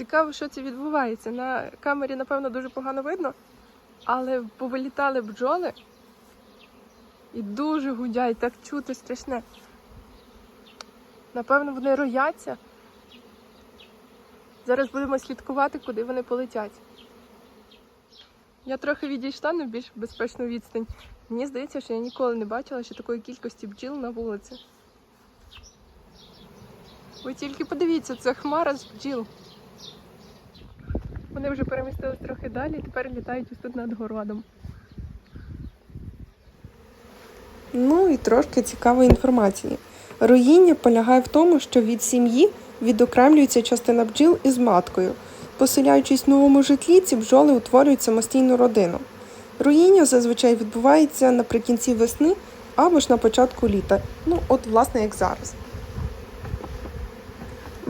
Цікаво, що це відбувається. На камері, напевно, дуже погано видно, але повилітали бджоли і дуже гудять, так чути страшне. Напевно, вони рояться. Зараз будемо слідкувати, куди вони полетять. Я трохи відійшла на більш безпечну відстань. Мені здається, що я ніколи не бачила ще такої кількості бджіл на вулиці. Ви тільки подивіться, це хмара з бджіл. Вони вже перемістились трохи далі тепер літають ось тут над городом. Ну і трошки цікавої інформації. Роїння полягає в тому, що від сім'ї відокремлюється частина бджіл із маткою. Поселяючись в новому житлі, ці бджоли утворюють самостійну родину. Роїння зазвичай відбувається наприкінці весни або ж на початку літа. Ну, от, власне, як зараз.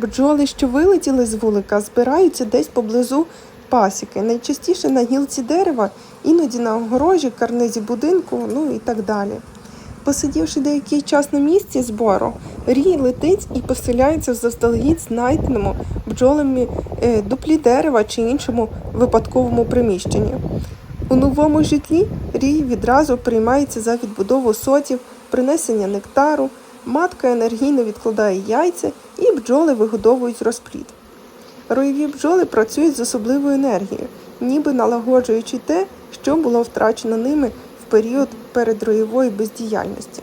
Бджоли, що вилетіли з вулика, збираються десь поблизу пасіки, найчастіше на гілці дерева, іноді на огорожі, карнизі будинку, ну і так далі. Посидівши деякий час на місці збору, рій летить і поселяється в заздалегідь знайденому бджолами е, дуплі дерева чи іншому випадковому приміщенні. У новому житлі рій відразу приймається за відбудову сотів, принесення нектару, матка енергійно відкладає яйця і бджоли вигодовують розплід. Роєві бджоли працюють з особливою енергією, ніби налагоджуючи те, що було втрачено ними в період передроєвої бездіяльності.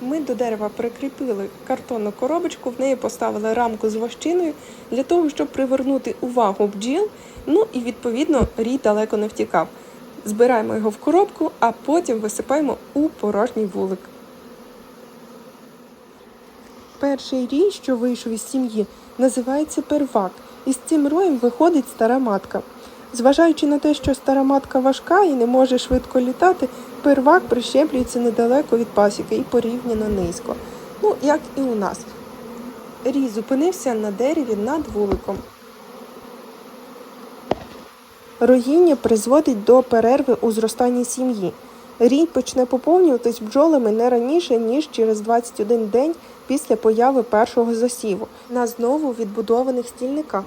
Ми до дерева прикріпили картонну коробочку, в неї поставили рамку з вощиною для того, щоб привернути увагу бджіл. Ну і відповідно рій далеко не втікав. Збираємо його в коробку, а потім висипаємо у порожній вулик. Перший рій, що вийшов із сім'ї, називається первак, і з цим роєм виходить стара матка. Зважаючи на те, що стара матка важка і не може швидко літати, первак прищеплюється недалеко від пасіки і порівняно низько. Ну, як і у нас. Рій зупинився на дереві над вуликом. Роїння призводить до перерви у зростанні сім'ї. Рій почне поповнюватись бджолами не раніше, ніж через 21 день після появи першого засіву на знову відбудованих стільниках.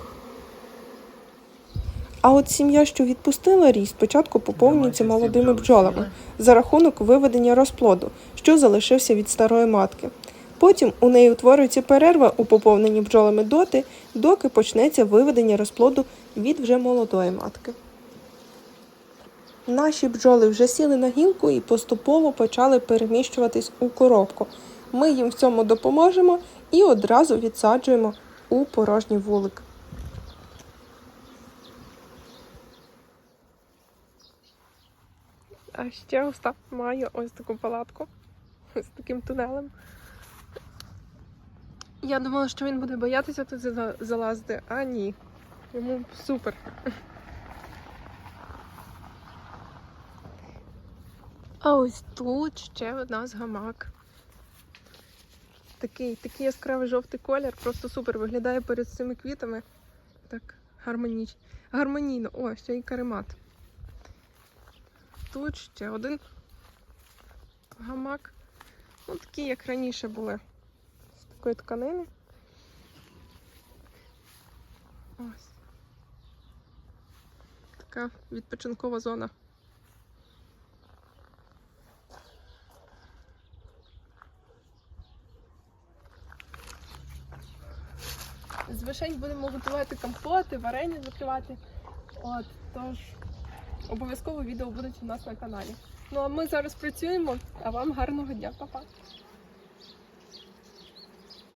А от сім'я, що відпустила рій, спочатку поповнюється молодими бджолами за рахунок виведення розплоду, що залишився від старої матки. Потім у неї утворюється перерва у поповненні бджолами доти, доки почнеться виведення розплоду від вже молодої матки. Наші бджоли вже сіли на гілку і поступово почали переміщуватись у коробку. Ми їм в цьому допоможемо і одразу відсаджуємо у порожній вулик. А ще Остап має ось таку палатку з таким тунелем. Я думала, що він буде боятися тут залазити, а ні. Йому супер. А ось тут ще у нас гамак. Такий, такий яскравий жовтий колір, просто супер виглядає перед цими квітами. Так гармоніч... гармонійно. О, ще й каремат. Тут ще один гамак. Ну, такі, як раніше були. З такої тканини. Ось. Така відпочинкова зона. З вишень будемо готувати компоти, варення закривати. От, тож обов'язково відео будуть у нас на каналі. Ну а ми зараз працюємо, а вам гарного дня, Па-па!